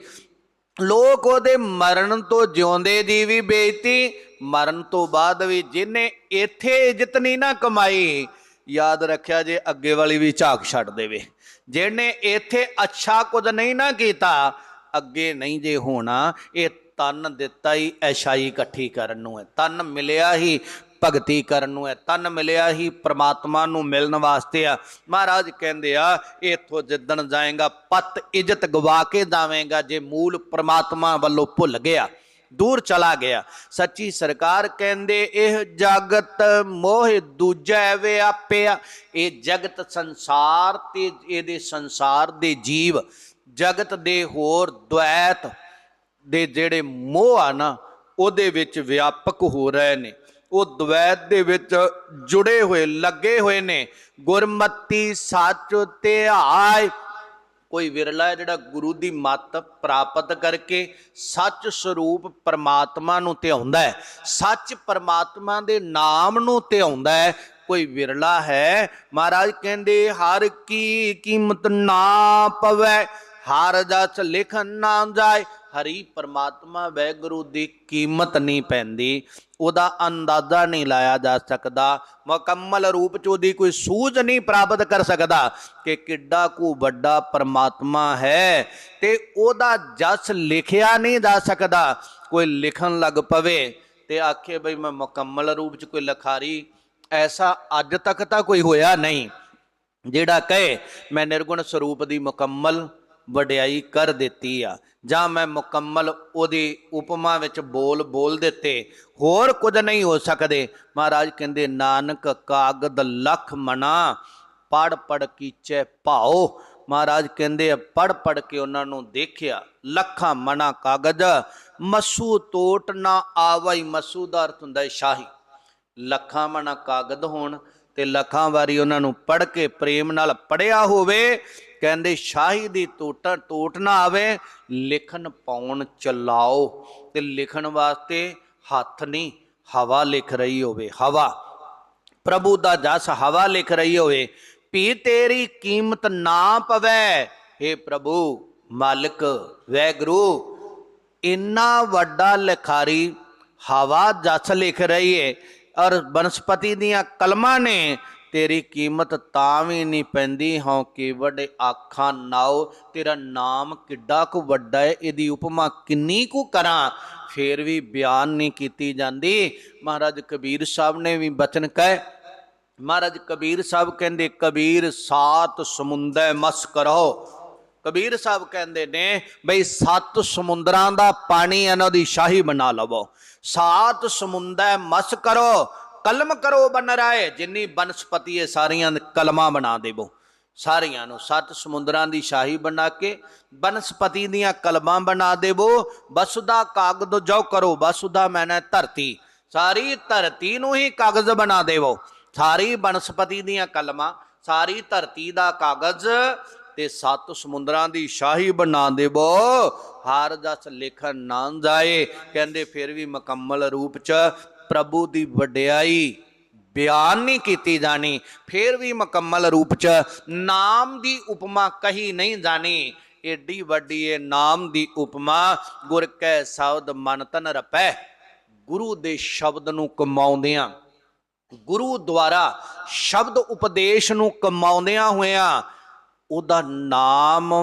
A: ਲੋਕ ਉਹਦੇ ਮਰਨ ਤੋਂ ਜਿਉਂਦੇ ਦੀ ਵੀ ਬੇਇੱਜ਼ਤੀ, ਮਰਨ ਤੋਂ ਬਾਅਦ ਵੀ ਜਿਹਨੇ ਇੱਥੇ ਇੱਜ਼ਤ ਨਹੀਂ ਨਾ ਕਮਾਈ, ਯਾਦ ਰੱਖਿਆ ਜੇ ਅੱਗੇ ਵਾਲੀ ਵੀ ਝਾਕ ਛੱਡ ਦੇਵੇ। ਜਿਹਨੇ ਇੱਥੇ ਅੱਛਾ ਕੁਝ ਨਹੀਂ ਨਾ ਕੀਤਾ, ਅੱਗੇ ਨਹੀਂ ਜੇ ਹੋਣਾ, ਇਹ ਤਨ ਦਿੱਤਾ ਹੀ ਐਸ਼ਾਈ ਇਕੱਠੀ ਕਰਨ ਨੂੰ ਹੈ। ਤਨ ਮਿਲਿਆ ਹੀ ਭਗਤੀ ਕਰਨ ਨੂੰ ਹੈ। ਤਨ ਮਿਲਿਆ ਹੀ ਪ੍ਰਮਾਤਮਾ ਨੂੰ ਮਿਲਣ ਵਾਸਤੇ ਆ। ਮਹਾਰਾਜ ਕਹਿੰਦੇ ਆ, ਇਥੋਂ ਜਿੱਦਣ ਜਾਏਗਾ, ਪਤ ਇੱਜ਼ਤ ਗਵਾ ਕੇ ਜਾਵੇਂਗਾ ਜੇ ਮੂਲ ਪ੍ਰਮਾਤਮਾ ਵੱਲੋਂ ਭੁੱਲ ਗਿਆ, ਦੂਰ ਚਲਾ ਗਿਆ। ਸੱਚੀ ਸਰਕਾਰ ਕਹਿੰਦੇ, ਇਹ ਜਗਤ ਮੋਹ ਦੂਜੈ ਵਿਆਪਿਆ ਇਹ ਜਗਤ ਸੰਸਾਰ ਤੇ, ਇਹਦੇ ਸੰਸਾਰ ਦੇ ਜੀਵ, ਜਗਤ ਦੇ ਹੋਰ ਦੁਐਤ ਦੇ ਜਿਹੜੇ ਮੋਹ ਆ ਨਾ, ਉਹਦੇ ਵਿੱਚ ਵਿਆਪਕ ਹੋ ਰਹੇ ਨੇ। ਉਹ ਦਵੈਤ ਦੇ ਵਿੱਚ ਜੁੜੇ ਹੋਏ, ਲੱਗੇ ਹੋਏ ਨੇ। ਗੁਰਮਤੀ ਸੱਚ ਤੇ ਆਏ। ਕੋਈ ਵਿਰਲਾ ਹੈ ਜਿਹੜਾ ਗੁਰੂ ਦੀ ਮੱਤ ਪ੍ਰਾਪਤ ਕਰਕੇ ਸੱਚ ਸਰੂਪ ਪਰਮਾਤਮਾ ਨੂੰ ਧਿਆਉਂਦਾ ਹੈ। ਸੱਚ ਪਰਮਾਤਮਾ ਦੇ ਨਾਮ ਨੂੰ ਧਿਆਉਂਦਾ ਹੈ। ਕੋਈ ਵਿਰਲਾ ਹੈ, ਮਹਾਰਾਜ ਕਹਿੰਦੇ, ਹਰ ਕੀ ਕੀਮਤ ਨਾ ਪਵੈ, ਹਰ ਜਸ ਲਿਖਣ ਨਾ ਜਾਏ। ਹਰੀ ਪਰਮਾਤਮਾ ਵੈਗੁਰੂ ਦੀ ਕੀਮਤ ਨਹੀਂ ਪੈਂਦੀ, ਉਹਦਾ ਅੰਦਾਜ਼ਾ ਨਹੀਂ ਲਾਇਆ ਜਾ ਸਕਦਾ, ਮੁਕੰਮਲ ਰੂਪ ਚ ਉਹਦੀ ਕੋਈ ਸੂਝ ਨਹੀਂ ਪ੍ਰਾਪਤ ਕਰ ਸਕਦਾ ਕਿ ਕਿੱਡਾ ਕੁ ਵੱਡਾ ਪਰਮਾਤਮਾ ਹੈ ਤੇ ਉਹਦਾ ਜਸ ਲਿਖਿਆ ਨਹੀਂ ਜਾ ਸਕਦਾ, ਕੋਈ ਲਿਖਣ ਲੱਗ ਪਵੇ ਤੇ ਆਖੇ ਬਈ ਮੈਂ ਮੁਕੰਮਲ ਰੂਪ ਚ ਕੋਈ ਲਖਾਰੀ, ਐਸਾ ਅੱਜ ਤੱਕ ਤਾਂ ਕੋਈ ਹੋਇਆ ਨਹੀਂ। ਜਿਹੜਾ ਕਹੇ, ਮੈਂ ਨਿਰਗੁਣ ਸਰੂਪ ਦੀ ਮੁਕੰਮਲ ਵਡਿਆਈ ਕਰ ਦਿੱਤੀ ਆ। ਜਾਂ ਮੈਂ ਮੁਕੰਮਲ ਉਹਦੀ ਉਪਮਾ ਵਿੱਚ ਬੋਲ ਬੋਲ ਦਿੱਤੇ। ਹੋਰ ਕੁਝ ਨਹੀਂ ਹੋ ਸਕਦੇ। ਮਹਾਰਾਜ ਕਹਿੰਦੇ, ਨਾਨਕ ਕਾਗਦ ਲੱਖ ਮਨਾ ਪੜ ਪੜ ਕੀਚੇ ਭਾਓ ਮਹਾਰਾਜ ਕਹਿੰਦੇ ਪੜ ਪੜ ਕੇ ਉਹਨਾਂ ਨੂੰ ਦੇਖਿਆ, ਲੱਖਾਂ ਮਨਾ ਕਾਗਜ਼। ਮਸੂ ਤੋਟ ਨਾ ਆਵਈ, ਮਸੂ ਦਾ ਅਰਥ ਹੁੰਦਾ ਹੈ ਸ਼ਾਹੀ। ਲੱਖਾਂ ਮਣਾ ਕਾਗਦ ਹੋਣ ਤੇ ਲੱਖਾਂ ਵਾਰੀ ਉਹਨਾਂ ਨੂੰ ਪੜ ਕੇ ਪ੍ਰੇਮ ਨਾਲ ਪੜਿਆ ਹੋਵੇ, ਕਹਿੰਦੇ ਸ਼ਾਹੀ ਦੀ ਟੋਟਾ, ਟੋਟ ਨਾ ਆਵੇ, ਲਿਖਣ ਪਾਉਣ ਚਲਾਓ ਤੇ ਲਿਖਣ ਵਾਸਤੇ ਹੱਥ ਨਹੀਂ ਹਵਾ ਲਿਖ ਰਹੀ ਹੋਵੇ, ਹਵਾ। ਪ੍ਰਭੂ ਦਾ ਜਸ ਹਵਾ ਲਿਖ ਰਹੀ ਹੋਵੇ ਵੀ ਤੇਰੀ ਕੀਮਤ ਨਾ ਪਵੇ ਏ ਪ੍ਰਭੂ ਮਾਲਕ, ਵੈਗਰੂ, ਇੰਨਾ ਵੱਡਾ ਲਿਖਾਰੀ ਹਵਾ ਜਸ ਲਿਖ ਰਹੀ ਏ ਔਰ ਬਨਸਪਤੀ ਦੀਆਂ ਕਲਮਾਂ ਨੇ, ਤੇਰੀ ਕੀਮਤ ਤਾਂ ਵੀ ਨਹੀਂ ਪੈਂਦੀ, ਹਉ ਕਿ ਵੱਡੇ ਆਖਾਂ ਨਾਓ ਤੇਰਾ ਨਾਮ ਕਿੱਡਾ ਕੁ ਵੱਡਾ ਹੈ ਇਹਦੀ ਉਪਮਾ ਕਿੰਨੀ ਕੁ ਕਰਾਂ? ਫੇਰ ਵੀ ਬਿਆਨ ਨਹੀਂ ਕੀਤੀ ਜਾਂਦੀ। ਮਹਾਰਾਜ ਕਬੀਰ ਸਾਹਿਬ ਨੇ ਵੀ ਬਚਨ ਕਹੇ, ਮਹਾਰਾਜ ਕਬੀਰ ਸਾਹਿਬ ਕਹਿੰਦੇ, ਕਬੀਰ ਸਾਤ ਸਮੁੰਦਰ ਮਸ ਕਰੋ। ਕਬੀਰ ਸਾਹਿਬ ਕਹਿੰਦੇ ਨੇ, ਬਈ ਸੱਤ ਸਮੁੰਦਰਾਂ ਦਾ ਪਾਣੀ ਇਹਨਾਂ ਦੀ ਸ਼ਾਹੀ ਬਣਾ ਲਵੋ। ਸਾਤ ਸਮੁੰਦਰ ਮਸ ਕਰੋ, ਕਲਮ ਕਰੋ ਬਨ ਰਾਏ, ਜਿੰਨੀ ਬਨਸਪਤੀ ਹੈ ਸਾਰੀਆਂ ਕਲਮਾਂ ਬਣਾ ਦੇਵੋ। ਸਾਰੀਆਂ ਨੂੰ ਸੱਤ ਸਮੁੰਦਰਾਂ ਦੀ ਸ਼ਾਹੀ ਬਣਾ ਕੇ, ਬਨਸਪਤੀ ਦੀਆਂ ਕਲਮਾਂ ਬਣਾ ਦੇਵੋ। ਬਸੁਦਾ ਕਾਗਦ ਜੋ ਕਰੋ, ਬਸੁਦਾ ਮੈਨੇ ਧਰਤੀ। ਸਾਰੀ ਧਰਤੀ ਨੂੰ ਹੀ ਕਾਗਜ਼ ਬਣਾ ਦੇਵੋ। ਸਾਰੀ ਬਨਸਪਤੀ ਦੀਆਂ ਕਲਮਾਂ, ਸਾਰੀ ਧਰਤੀ ਦਾ ਕਾਗਜ਼ ਤੇ ਸੱਤ ਸਮੁੰਦਰਾਂ ਦੀ ਸ਼ਾਹੀ ਬਣਾ ਦੇਵੋ। ਹਰ ਦਸ ਲਿਖਣ ਨਾ ਜਾਏ। ਕਹਿੰਦੇ ਫਿਰ ਵੀ ਮੁਕੰਮਲ ਰੂਪ ਚ ਪ੍ਰਭੂ ਦੀ ਵਡਿਆਈ ਬਿਆਨ ਨਹੀਂ ਕੀਤੀ ਜਾਣੀ। ਫਿਰ ਵੀ ਮੁਕੰਮਲ ਰੂਪ ਚ ਨਾਮ ਦੀ ਉਪਮਾ ਕਹੀ ਨਹੀਂ ਜਾਣੀ। ਏਡੀ ਵੱਡੀ ਏ ਨਾਮ ਦੀ ਉਪਮਾ। ਗੁਰ ਕੈ ਸ਼ਬਦ ਮਨ ਤਨ ਰਪੈ। ਗੁਰੂ ਦੇ ਸ਼ਬਦ ਨੂੰ ਕਮਾਉਂਦਿਆਂ, ਗੁਰੂ ਦੁਆਰਾ ਸ਼ਬਦ ਉਪਦੇਸ਼ ਨੂੰ ਕਮਾਉਂਦਿਆਂ ਹੋਇਆਂ ਉਹਦਾ ਨਾਮ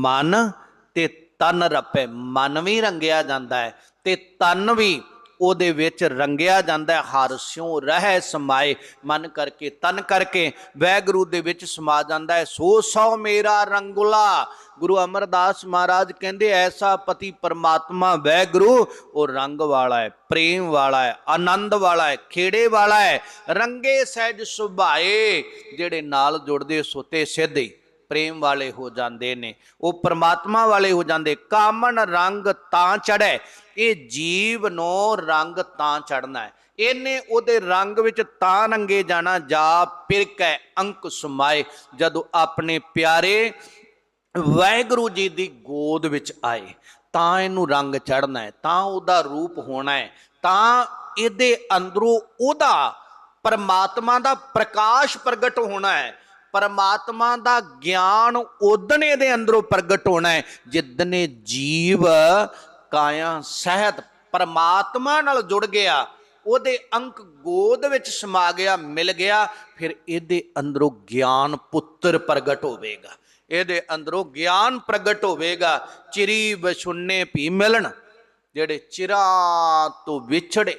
A: ਮਨ ਤੇ ਤਨ ਰਪੇ। ਮਨ ਵੀ ਰੰਗਿਆ ਜਾਂਦਾ ਹੈ ਤੇ ਤਨ ਵੀ ਉਹਦੇ ਵਿੱਚ ਰੰਗਿਆ ਜਾਂਦਾ ਹਰ ਸਿਉ ਰਹਿ ਸਮਾਏ। ਮਨ ਕਰਕੇ, ਤਨ ਕਰਕੇ ਵੈਗੁਰੂ ਦੇ ਵਿੱਚ ਸਮਾ ਜਾਂਦਾ ਹੈ। ਸੋ ਸੌ ਮੇਰਾ ਰੰਗੁਲਾ। ਗੁਰੂ ਅਮਰਦਾਸ ਮਹਾਰਾਜ ਕਹਿੰਦੇ, ਐਸਾ ਪਤੀ ਪਰਮਾਤਮਾ ਵੈਗੁਰੂ, ਉਹ ਰੰਗ ਵਾਲਾ ਹੈ, ਪ੍ਰੇਮ ਵਾਲਾ ਹੈ, ਆਨੰਦ ਵਾਲਾ ਹੈ, ਖੇੜੇ ਵਾਲਾ ਹੈ। ਰੰਗੇ ਸਹਿਜ ਸੁਭਾਏ, ਜਿਹੜੇ ਨਾਲ ਜੁੜਦੇ, ਸੁਤੇ ਸਿੱਧੇ ਪ੍ਰੇਮ ਵਾਲੇ ਹੋ ਜਾਂਦੇ ਨੇ, ਉਹ ਪਰਮਾਤਮਾ ਵਾਲੇ ਹੋ ਜਾਂਦੇ, ਕਾਮਨ ਰੰਗ ਤਾਂ ਚੜੈ ਇਹ ਜੀਵ ਨੂੰ ਰੰਗ ਤਾਂ ਚੜਨਾ ਹੈ। ਇਹਨੇ ਉਹਦੇ ਰੰਗ ਵਿੱਚ ਤਾਂ ਰੰਗੇ ਜਾਣਾ, ਜਾ ਪਿਰਕੈ ਅੰਕ ਸੁਮਾਏ, ਜਦੋਂ ਆਪਣੇ ਪਿਆਰੇ ਵਾਹਿਗੁਰੂ ਜੀ ਦੀ ਗੋਦ ਵਿੱਚ ਆਏ, ਤਾਂ ਇਹਨੂੰ ਰੰਗ ਚੜਨਾ ਹੈ, ਤਾਂ ਉਹਦਾ ਰੂਪ ਹੋਣਾ ਹੈ, ਤਾਂ ਇਹਦੇ ਅੰਦਰੋਂ ਉਹਦਾ ਪਰਮਾਤਮਾ ਦਾ ਪ੍ਰਕਾਸ਼ ਪ੍ਰਗਟ ਹੋਣਾ ਹੈ ਪਰਮਾਤਮਾ ਦਾ ਗਿਆਨ ਉਦਨੇ ਇਹਦੇ ਅੰਦਰੋਂ ਪ੍ਰਗਟ ਹੋਣਾ ਹੈ ਜਿੱਦਨੇ ਜੀਵ ਕਾਇਆ ਸਹਿਤ ਪਰਮਾਤਮਾ ਨਾਲ ਜੁੜ ਗਿਆ, ਉਹਦੇ ਅੰਕ ਗੋਦ ਵਿੱਚ ਸਮਾ ਗਿਆ, ਮਿਲ ਗਿਆ, ਫਿਰ ਇਹਦੇ ਅੰਦਰੋਂ ਗਿਆਨ ਪੁੱਤਰ ਪ੍ਰਗਟ ਹੋਵੇਗਾ। ਇਹਦੇ ਅੰਦਰੋਂ ਗਿਆਨ ਪ੍ਰਗਟ ਹੋਵੇਗਾ, ਚਿਰੀ ਬਸ਼ੁੰਨੇ ਭੀ ਮਿਲਣ, ਜਿਹੜੇ ਚਿਰਾਂ ਤੋਂ ਵਿਛੜੇ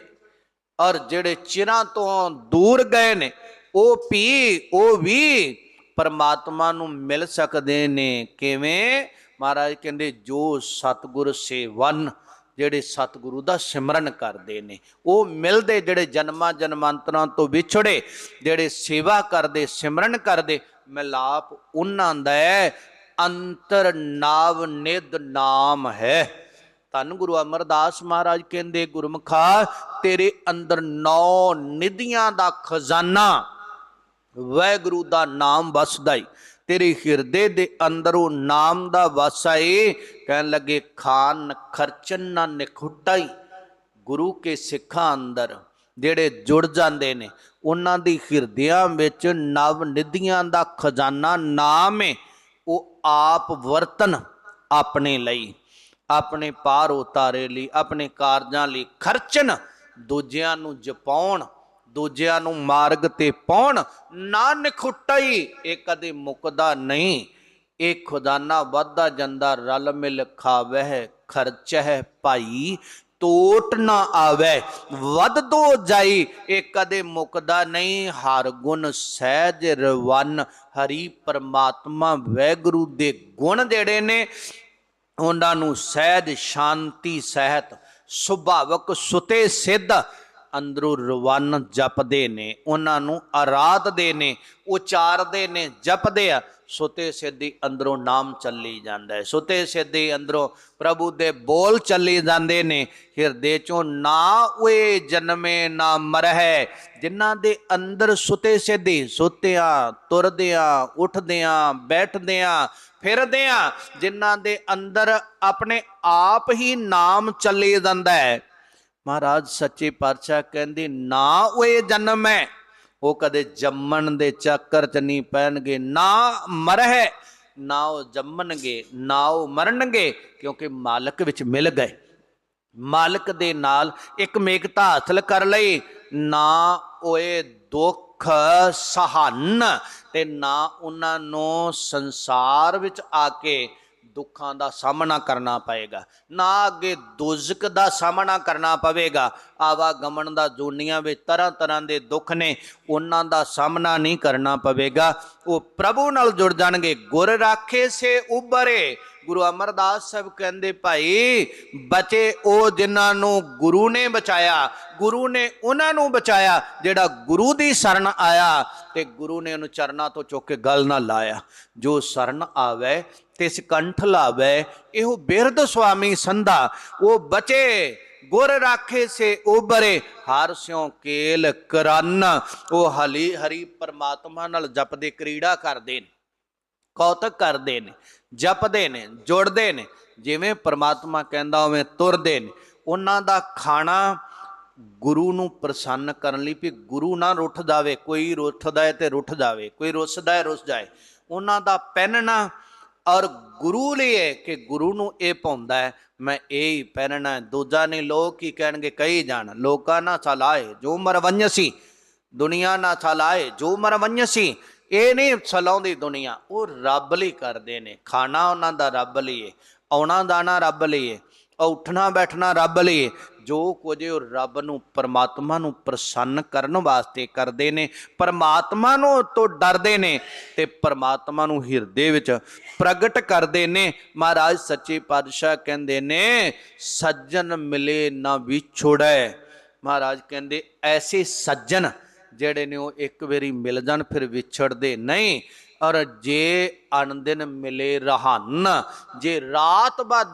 A: ਔਰ ਜਿਹੜੇ ਚਿਰਾਂ ਤੋਂ ਦੂਰ ਗਏ ਨੇ, ਉਹ ਵੀ ਉਹ ਵੀ ਪਰਮਾਤਮਾ ਨੂੰ ਮਿਲ ਸਕਦੇ ਨੇ। ਕਿਵੇਂ? ਮਹਾਰਾਜ ਕਹਿੰਦੇ, ਜੋ ਸਤਿਗੁਰ ਸੇਵਨ, ਜਿਹੜੇ ਸਤਿਗੁਰੂ ਦਾ ਸਿਮਰਨ ਕਰਦੇ ਨੇ, ਉਹ ਮਿਲਦੇ ਜਿਹੜੇ ਜਨਮਾਂ ਜਨਮਾਂਤਰਾਂ ਤੋਂ ਵਿਛੜੇ, ਜਿਹੜੇ ਸੇਵਾ ਕਰਦੇ, ਸਿਮਰਨ ਕਰਦੇ, ਮਿਲਾਪ ਉਹਨਾਂ ਦਾ ਹੈ। ਅੰਤਰ ਨਾਵ ਨਿਧ ਨਾਮ ਹੈ। ਧੰਨ ਗੁਰੂ ਅਮਰਦਾਸ ਮਹਾਰਾਜ ਕਹਿੰਦੇ, ਗੁਰਮਖਾ, ਤੇਰੇ ਅੰਦਰ ਨੌ ਨਿਧੀਆਂ ਦਾ ਖਜ਼ਾਨਾ ਵੈਗੁਰੂ ਦਾ ਨਾਮ ਵਸਦਾ ਈ ਤੇਰੇ ਹਿਰਦੇ ਦੇ ਅੰਦਰ ਉਹ ਨਾਮ ਦਾ ਵਾਸਾ ਏ। ਕਹਿਣ ਲੱਗੇ, ਖਾਨ ਖਰਚਨ ਨਾ ਨਿਖੁੱਟਾਈ, ਗੁਰੂ ਕੇ ਸਿੱਖਾਂ ਅੰਦਰ ਜਿਹੜੇ ਜੁੜ ਜਾਂਦੇ ਨੇ, ਉਹਨਾਂ ਦੀ ਹਿਰਦਿਆਂ ਵਿੱਚ ਨਵ ਨਿਧੀਆਂ ਦਾ ਖਜ਼ਾਨਾ ਨਾਮ ਏ। ਉਹ ਆਪ ਵਰਤਨ ਆਪਣੇ ਲਈ, ਆਪਣੇ ਪਾਰ ਉਤਾਰੇ ਲਈ, ਆਪਣੇ ਕਾਰਜਾਂ ਲਈ ਖਰਚਣ ਦੂਜਿਆਂ ਨੂੰ ਜਪਾਉਣ ਦੂਜਿਆਂ ਨੂੰ ਮਾਰਗ ਤੇ ਪਾਉਣ। ਨਾ ਨਿਖੁੱਟਈ ਇਹ ਕਦੇ ਮੁਕਦਾ ਨਹੀਂ। ਇਹ ਖੁਦਾਨਾ ਵੱਧਦਾ ਜਾਂਦਾ, ਰਲ ਮਿਲ ਖਾਵਹਿ, ਖਰਚਹਿ ਭਾਈ। ਟੋਟ ਨਾ ਆਵੇ, ਵੱਧ ਦੋ ਜਾਈ, ਇਹ ਕਦੇ ਮੁਕਦਾ ਨਹੀਂ। ਹਰ ਗੁਣ ਸਹਿਜ ਰਵਨ, ਹਰੀ ਪਰਮਾਤਮਾ ਵੈਗੁਰੂ ਦੇ ਗੁਣ ਜਿਹੜੇ ਨੇ, ਉਹਨਾਂ ਨੂੰ ਸਹਿਜ, ਸ਼ਾਂਤੀ, ਸਹਿਤ, ਸੁਭਾਵਕ, ਸੁਤੇ ਸਿੱਧ ਅੰਦਰੋਂ ਰਵਨ ਜਪਦੇ ਨੇ, ਉਹਨਾਂ ਨੂੰ ਆਰਾਧਦੇ ਨੇ, ਉਚਾਰਦੇ ਨੇ, ਜਪਦੇ ਆ, ਸੁਤੇ ਸਿੱਧੀ ਅੰਦਰੋਂ ਨਾਮ ਚੱਲੀ ਜਾਂਦਾ ਹੈ। ਸੁਤੇ ਸਿੱਧੀ ਅੰਦਰੋਂ ਪ੍ਰਭੂ ਦੇ ਬੋਲ ਚੱਲੀ ਜਾਂਦੇ ਨੇ, ਹਿਰਦੇ ਚੋਂ ਨਾ ਓਏ ਜਨਮੇ ਨਾ ਮਰਹਿ, ਜਿਨ੍ਹਾਂ ਦੇ ਅੰਦਰ ਸੁਤੇ ਸਿੱਧੀ ਸੁਤਿਆਂ, ਤੁਰਦਿਆਂ, ਉੱਠਦਿਆਂ, ਬੈਠਦਿਆਂ, ਫਿਰਦਿਆਂ, ਜਿਨ੍ਹਾਂ ਦੇ ਅੰਦਰ ਆਪਣੇ ਆਪ ਹੀ ਨਾਮ ਚੱਲੀ ਜਾਂਦਾ ਹੈ। ਮਹਾਰਾਜ ਸੱਚੇ ਪਾਤਸ਼ਾਹ ਕਹਿੰਦੇ, ਨਾ ਓਏ ਜਨਮ ਹੈ, ਉਹ ਕਦੇ ਜੰਮਣ ਦੇ ਚੱਕਰ ਚ ਨਹੀਂ ਪੈਣਗੇ, ਨਾ ਮਰਹਿ, ਨਾ ਉਹ ਜੰਮਣਗੇ, ਨਾ ਉਹ ਮਰਨਗੇ, ਕਿਉਂਕਿ ਮਾਲਕ ਵਿੱਚ ਮਿਲ ਗਏ। ਮਾਲਕ ਦੇ ਨਾਲ ਇੱਕ ਮੇਕਤਾ ਹਾਸਲ ਕਰ ਲਈ, ਨਾ ਓਏ ਦੁੱਖ ਸਹਨ ਤੇ ਨਾ ਉਹਨਾਂ ਨੂੰ ਸੰਸਾਰ ਵਿੱਚ ਆ ਕੇ ਦੁੱਖਾਂ ਦਾ ਸਾਹਮਣਾ ਕਰਨਾ ਪਏਗਾ, ਨਾ ਅੱਗੇ ਦੁਜ਼ਕ ਦਾ ਸਾਹਮਣਾ ਕਰਨਾ ਪਵੇਗਾ। ਆਵਾਗਮਨ ਦਾ ਦੁਨੀਆਂ ਵਿੱਚ ਤਰ੍ਹਾਂ ਤਰ੍ਹਾਂ ਦੇ ਦੁੱਖ ਨੇ, ਉਹਨਾਂ ਦਾ ਸਾਹਮਣਾ ਨਹੀਂ ਕਰਨਾ ਪਵੇਗਾ। ਉਹ ਪ੍ਰਭੂ ਨਾਲ ਜੁੜ ਜਾਣਗੇ। ਗੁਰ ਰਾਖੇ ਸੇ ਉਬਰੇ ਗੁਰੂ ਅਮਰਦਾਸ ਸਾਹਿਬ ਕਹਿੰਦੇ ਭਾਈ, ਬਚੇ ਉਹ ਜਿਨ੍ਹਾਂ ਨੂੰ ਗੁਰੂ ਨੇ ਬਚਾਇਆ, ਗੁਰੂ ਨੇ ਉਹਨਾਂ ਨੂੰ ਬਚਾਇਆ ਜਿਹੜਾ ਗੁਰੂ ਦੀ ਸ਼ਰਨ ਆਇਆ ਤੇ ਗੁਰੂ ਨੇ ਉਹਨੂੰ ਚਰਨਾਂ ਤੋਂ ਚੁੱਕ ਕੇ ਗਲ ਨਾਲ ਲਾਇਆ। ਜੋ ਸ਼ਰਨ ਆਵੇ ਤਿਸ ਕੰਠ ਲਾਵੇ, ਇਹੋ ਬਿਰਧ ਸੁਆਮੀ ਸੰਧਾ, ਉਹ ਬਚੇ, ਗੁਰ ਰਾਖੇ ਸੇ ਉਬਰੇ ਹਰ ਸਿਉ ਕੇਲ ਕਰਨ, ਉਹ ਹਲੀ ਹਰੀ ਪਰਮਾਤਮਾ ਨਾਲ ਜਪਦੇ, ਕਰੀੜਾ ਕਰਦੇ ਨੇ, ਕੌਤਕ ਕਰਦੇ ਨੇ। ਜਪਦੇ ਨੇ, ਜੁੜਦੇ ਨੇ। ਜਿਵੇਂ ਪ੍ਰਮਾਤਮਾ ਕਹਿੰਦਾ ਉਵੇਂ ਤੁਰਦੇ ਨੇ। ਉਹਨਾਂ ਦਾ ਖਾਣਾ ਗੁਰੂ ਨੂੰ ਪ੍ਰਸੰਨ ਕਰਨ ਲਈ ਵੀ ਗੁਰੂ ਨਾ ਰੁੱਠ ਜਾਵੇ, ਕੋਈ ਰੁੱਠਦਾ ਹੈ ਤੇ ਰੁੱਠ ਜਾਵੇ, ਕੋਈ ਰੁੱਸਦਾ ਹੈ ਰੁੱਸ ਜਾਏ। ਉਹਨਾਂ ਦਾ ਪਹਿਨਣਾ ਔਰ ਗੁਰੂ ਲਈ ਹੈ ਕਿ ਗੁਰੂ ਨੂੰ ਇਹ ਪਾਉਂਦਾ ਹੈ ਮੈਂ ਇਹ ਹੀ ਪਹਿਨਣਾ ਦੂਜਾ ਨਹੀਂ, ਲੋਕ ਕੀ ਕਹਿਣਗੇ? ਕਹੀ ਜਾਣ। ਲੋਕਾਂ ਨਾ ਚਲਾਏ ਜੋ ਮਰਵੰਜਸੀ ਦੁਨੀਆ ਨਾ ਚਲਾਏ ਜੋ ਮਰਵੰਜਸੀ ਇਹ ਨਹੀਂ ਸਲਾਉਂਦੀ ਦੁਨੀਆ, ਉਹ ਰੱਬ ਲਈ ਕਰਦੇ ਨੇ। ਖਾਣਾ ਉਹਨਾਂ ਦਾ ਰੱਬ ਲਈ ਹੈ ਆਉਣਾ ਦਾਣਾ ਰੱਬ ਲਈ ਹੈ ਉੱਠਣਾ ਬੈਠਣਾ ਰੱਬ ਲਈ ਜੋ ਕੁਝ ਉਹ ਰੱਬ ਨੂੰ, ਪਰਮਾਤਮਾ ਨੂੰ ਪ੍ਰਸੰਨ ਕਰਨ ਵਾਸਤੇ ਕਰਦੇ ਨੇ, ਪਰਮਾਤਮਾ ਨੂੰ ਤੋਂ ਡਰਦੇ ਨੇ ਤੇ ਪਰਮਾਤਮਾ ਨੂੰ ਹਿਰਦੇ ਵਿੱਚ ਪ੍ਰਗਟ ਕਰਦੇ ਨੇ। ਮਹਾਰਾਜ ਸੱਚੇ ਪਾਤਸ਼ਾਹ ਕਹਿੰਦੇ ਨੇ, ਸੱਜਣ ਮਿਲੇ ਨਾ ਵਿਛੋੜੈ। ਮਹਾਰਾਜ ਕਹਿੰਦੇ, ਐਸੇ ਸੱਜਣ ਜਿਹੜੇ ਨੇ ਉਹ ਇੱਕ ਵਾਰੀ ਮਿਲ ਜਾਣ, ਫਿਰ ਵਿਛੜਦੇ ਨਹੀਂ। ਔਰ ਜੇ ਅਣਦਿਨ ਮਿਲੇ ਰਹਨ, ਜੇ ਰਾਤ ਬਾਅਦ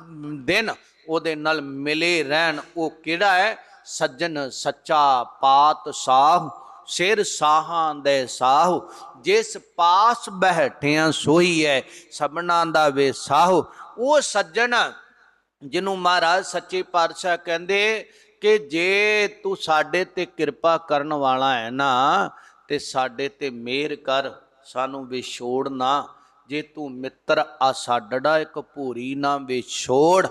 A: ਦਿਨ ਉਹਦੇ ਨਾਲ ਮਿਲੇ ਰਹਿਣ, ਉਹ ਕਿਹੜਾ ਹੈ? ਸੱਜਣ ਸੱਚਾ ਪਾਤ ਸਾਹ, ਸਿਰ ਸਾਹਾਂ ਦੇ ਸਾਹ। ਜਿਸ ਪਾਸ ਬਹਿਠਿਆਂ ਸੋਈ ਹੈ ਸਭਨਾਂ ਦਾ ਵੇ ਸਾਹ। ਉਹ ਸੱਜਣ ਜਿਹਨੂੰ ਮਹਾਰਾਜ ਸੱਚੇ ਪਾਤਸ਼ਾਹ ਕਹਿੰਦੇ ਕਿ ਜੇ ਤੂੰ ਸਾਡੇ ਤੇ ਕਿਰਪਾ ਕਰਨ ਵਾਲਾ ਹੈ ਨਾ, ਤੇ ਸਾਡੇ ਤੇ ਮਿਹਰ ਕਰ, ਸਾਨੂੰ ਵਿਛੋੜ ਨਾ। ਜੇ ਤੂੰ ਮਿੱਤਰ ਆ, ਸਾਡੜਾ ਇੱਕ ਭੂਰੀ ਨਾ ਵਿਛੋੜ,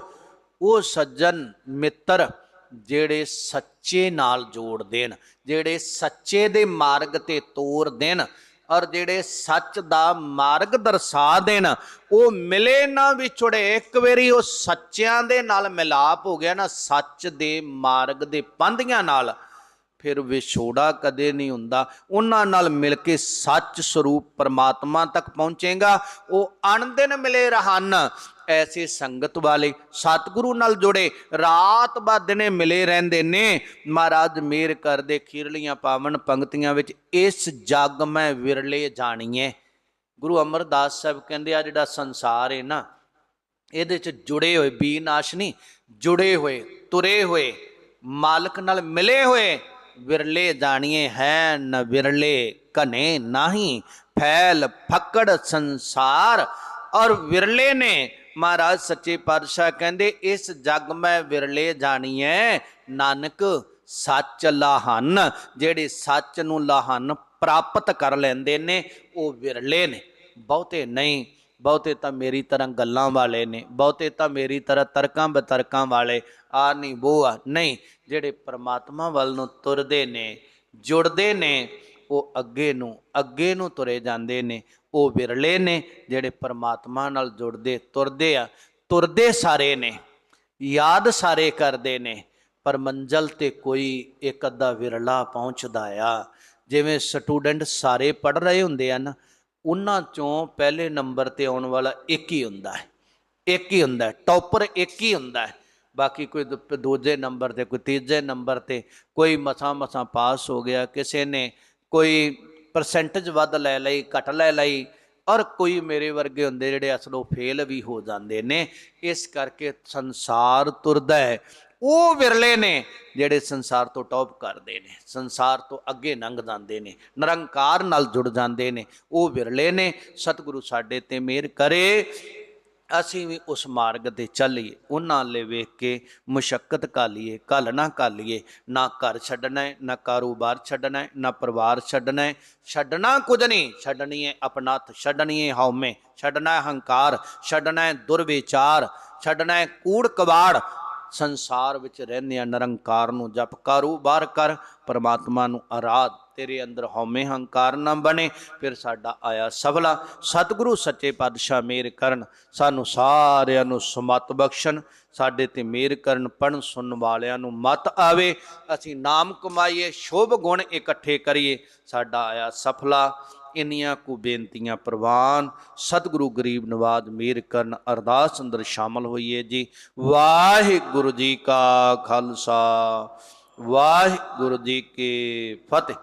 A: ਉਹ ਸੱਜਣ ਮਿੱਤਰ ਜਿਹੜੇ ਸੱਚੇ ਨਾਲ ਜੋੜ ਦੇਣ, ਜਿਹੜੇ ਸੱਚੇ ਦੇ ਮਾਰਗ ਤੇ ਤੋਰ ਦੇਣ ਔਰ ਜਿਹੜੇ ਸੱਚ ਦਾ ਮਾਰਗ ਦਰਸਾ ਦੇਣ, ਉਹ ਮਿਲੇ ਨਾ ਵਿਛੜੇ। ਇੱਕ ਵਾਰੀ ਉਹ ਸੱਚਿਆਂ ਦੇ ਨਾਲ ਮਿਲਾਪ ਹੋ ਗਿਆ ਨਾ, ਸੱਚ ਦੇ ਮਾਰਗ ਦੇ ਪੰਧੀਆਂ ਨਾਲ, ਫਿਰ ਵਿਛੋੜਾ ਕਦੇ ਨਹੀਂ ਹੁੰਦਾ। ਉਹਨਾਂ ਨਾਲ ਮਿਲ ਕੇ ਸੱਚ ਸਰੂਪ ਪਰਮਾਤਮਾ ਤੱਕ ਪਹੁੰਚੇਗਾ। ਉਹ ਅਣਦਿਨ ਮਿਲੇ ਰਹਨ। ਐਸੇ ਸੰਗਤ ਵਾਲੇ ਸਤਿਗੁਰੂ ਨਾਲ ਜੁੜੇ, ਰਾਤ ਬਾ ਦਿਨੇ ਮਿਲੇ ਰਹਿੰਦੇ ਨੇ। ਮਹਾਰਾਜ ਮੇਰ ਕਰਦੇ ਖੀਰਲੀਆਂ ਪਾਵਨ ਪੰਕਤੀਆਂ ਵਿੱਚ ਇਸ ਜਗ ਮੈਂ ਵਿਰਲੇ ਜਾਣੀਏ ਗੁਰੂ ਅਮਰਦਾਸ ਸਾਹਿਬ ਕਹਿੰਦੇ ਆ, ਜਿਹੜਾ ਸੰਸਾਰ ਹੈ ਨਾ, ਇਹਦੇ ਚ ਜੁੜੇ ਹੋਏ ਬੀਨਾਸ਼ ਨਹੀਂ ਜੁੜੇ ਹੋਏ, ਤੁਰੇ ਹੋਏ, ਮਾਲਕ ਨਾਲ ਮਿਲੇ ਹੋਏ, ਵਿਰਲੇ ਜਾਣੀਏ ਹੈ ਨ ਵਿਰਲੇ ਕਨੇ ਨਹੀਂ, ਫੈਲ ਫੱਕੜ ਸੰਸਾਰ, ਔਰ ਵਿਰਲੇ ਨੇ ਮਹਾਰਾਜ ਸੱਚੇ ਪਾਤਸ਼ਾਹ ਕਹਿੰਦੇ, ਇਸ ਜਗ ਮੈਂ ਵਿਰਲੇ ਜਾਣੀਐ ਨਾਨਕ, ਸੱਚ ਲਾਹਨ। ਜਿਹੜੇ ਸੱਚ ਨੂੰ ਲਾਹਨ ਪ੍ਰਾਪਤ ਕਰ ਲੈਂਦੇ ਨੇ, ਉਹ ਵਿਰਲੇ ਨੇ। ਬਹੁਤੇ ਨਹੀਂ, ਬਹੁਤੇ ਤਾਂ ਮੇਰੀ ਤਰ੍ਹਾਂ ਗੱਲਾਂ ਵਾਲੇ ਨੇ। ਬਹੁਤੇ ਤਾਂ ਮੇਰੀ ਤਰ੍ਹਾਂ ਤਰਕਾਂ ਬਤਰਕਾਂ ਵਾਲੇ। ਆ ਨਹੀਂ ਉਹ ਆ ਨਹੀਂ। ਜਿਹੜੇ ਪ੍ਰਮਾਤਮਾ ਵੱਲ ਨੂੰ ਤੁਰਦੇ ਨੇ, ਜੁੜਦੇ ਨੇ, ਉਹ ਅੱਗੇ ਨੂੰ ਅੱਗੇ ਨੂੰ ਤੁਰੇ ਜਾਂਦੇ ਨੇ। ਉਹ ਵਿਰਲੇ ਨੇ, ਜਿਹੜੇ ਪਰਮਾਤਮਾ ਨਾਲ ਜੁੜਦੇ, ਤੁਰਦੇ ਆ, ਤੁਰਦੇ ਸਾਰੇ ਨੇ, ਯਾਦ ਸਾਰੇ ਕਰਦੇ ਨੇ, ਪਰ ਮੰਜ਼ਲ ਤੇ ਕੋਈ ਇੱਕ ਅੱਧਾ ਵਿਰਲਾ ਪਹੁੰਚਦਾ ਆ। ਜਿਵੇਂ ਸਟੂਡੈਂਟ ਸਾਰੇ ਪੜ ਰਹੇ ਹੁੰਦੇ ਹਨ, ਉਹਨਾਂ ਚੋਂ ਪਹਿਲੇ ਨੰਬਰ ਤੇ ਆਉਣ ਵਾਲਾ ਇੱਕ ਹੀ ਹੁੰਦਾ ਹੈ, ਇੱਕ ਹੀ ਹੁੰਦਾ ਹੈ, ਟੌਪਰ ਇੱਕ ਹੀ ਹੁੰਦਾ ਹੈ। ਬਾਕੀ ਕੋਈ ਦੂ- ਦੂਜੇ ਨੰਬਰ ਤੇ, ਕੋਈ ਤੀਜੇ ਨੰਬਰ ਤੇ, ਕੋਈ ਮਸਾਂ ਮਸਾਂ ਪਾਸ ਹੋ ਗਿਆ, ਕਿਸੇ ਨੇ ਕੋਈ ਪਰਸੈਂਟੇਜ ਵੱਧ ਲੈ ਲਈ, ਘੱਟ ਲੈ ਲਈ, ਔਰ ਕੋਈ ਮੇਰੇ ਵਰਗੇ ਹੁੰਦੇ ਜਿਹੜੇ ਅਸਲੋਂ ਫੇਲ ਵੀ ਹੋ ਜਾਂਦੇ ਨੇ, ਇਸ ਕਰਕੇ ਸੰਸਾਰ ਤੁਰਦਾ ਹੈ। ਉਹ ਵਿਰਲੇ ਨੇ ਜਿਹੜੇ ਸੰਸਾਰ ਤੋਂ ਟੌਪ ਕਰਦੇ ਨੇ, ਸੰਸਾਰ ਤੋਂ ਅੱਗੇ ਲੰਘ ਜਾਂਦੇ ਨੇ, ਨਿਰੰਕਾਰ ਨਾਲ ਜੁੜ ਜਾਂਦੇ ਨੇ, ਉਹ ਵਿਰਲੇ ਨੇ। ਸਤਿਗੁਰੂ ਸਾਡੇ ਤੇ ਮਿਹਰ ਕਰੇ। ਅਸੀਂ ਵੀ ਉਸ ਮਾਰਗ ਤੇ ਚੱਲੀਏ, ਉਹਨਾਂ ਲੈ ਵੇਖ ਕੇ ਮੁਸ਼ਕਲ ਕਾਲੀਏ ਕੱਲ ਨਾ ਕਾਲੀਏ ਨਾ ਘਰ ਛੱਡਣਾ ਨਾ ਕਾਰੋਬਾਰ ਛੱਡਣਾ ਨਾ ਪਰਿਵਾਰ ਛੱਡਣਾ ਛੱਡਣਾ ਕੁਝ ਨਹੀਂ, ਛੱਡਣੀ ਹੈ ਆਪਣਾਤ ਛੱਡਣੀ ਹੈ ਹਉਮੈ, ਛੱਡਣਾ ਹੰਕਾਰ, ਛੱਡਣਾ ਦੁਰਵਿਚਾਰ, ਛੱਡਣਾ ਕੂੜ ਕਵਾੜ ਸੰਸਾਰ ਵਿੱਚ ਰਹਿੰਦਿਆਂ ਨਿਰੰਕਾਰ ਨੂੰ ਜਪ ਕਾਰੋਬਾਰ ਕਰ, ਪਰਮਾਤਮਾ ਨੂੰ ਆਰਾਧ, ਤੇਰੇ ਅੰਦਰ ਹਉਮੈ ਹੰਕਾਰ ਨਾ ਬਣੇ, ਫਿਰ ਸਾਡਾ ਆਇਆ ਸਫਲਾ। ਸਤਿਗੁਰੂ ਸੱਚੇ ਪਾਤਸ਼ਾਹ ਮੇਰ ਕਰਨ, ਸਾਨੂੰ ਸਾਰਿਆਂ ਨੂੰ ਸਮਤ ਬਖਸ਼ਣ, ਸਾਡੇ ਤੇ ਮੇਰ ਕਰਨ ਪੜਨ ਸੁਣਨ ਵਾਲਿਆਂ ਨੂੰ ਮਤ ਆਵੇ। ਅਸੀਂ ਨਾਮ ਕਮਾਈਏ, ਸ਼ੋਭ ਗੁਣ ਇਕੱਠੇ ਕਰੀਏ, ਸਾਡਾ ਆਇਆ ਸਫਲਾ। ਇੰਨੀਆਂ ਕੁ ਬੇਨਤੀਆਂ ਪ੍ਰਵਾਨ ਸਤਿਗੁਰੂ ਗਰੀਬ ਨਵਾਜ ਮੀਰ ਕਰਨ ਅਰਦਾਸ ਅੰਦਰ ਸ਼ਾਮਲ ਹੋਈਏ ਜੀ। ਵਾਹਿਗੁਰੂ ਜੀ ਕਾ ਖਾਲਸਾ, ਵਾਹਿਗੁਰੂ ਜੀ ਕੀ ਫਤਿਹ।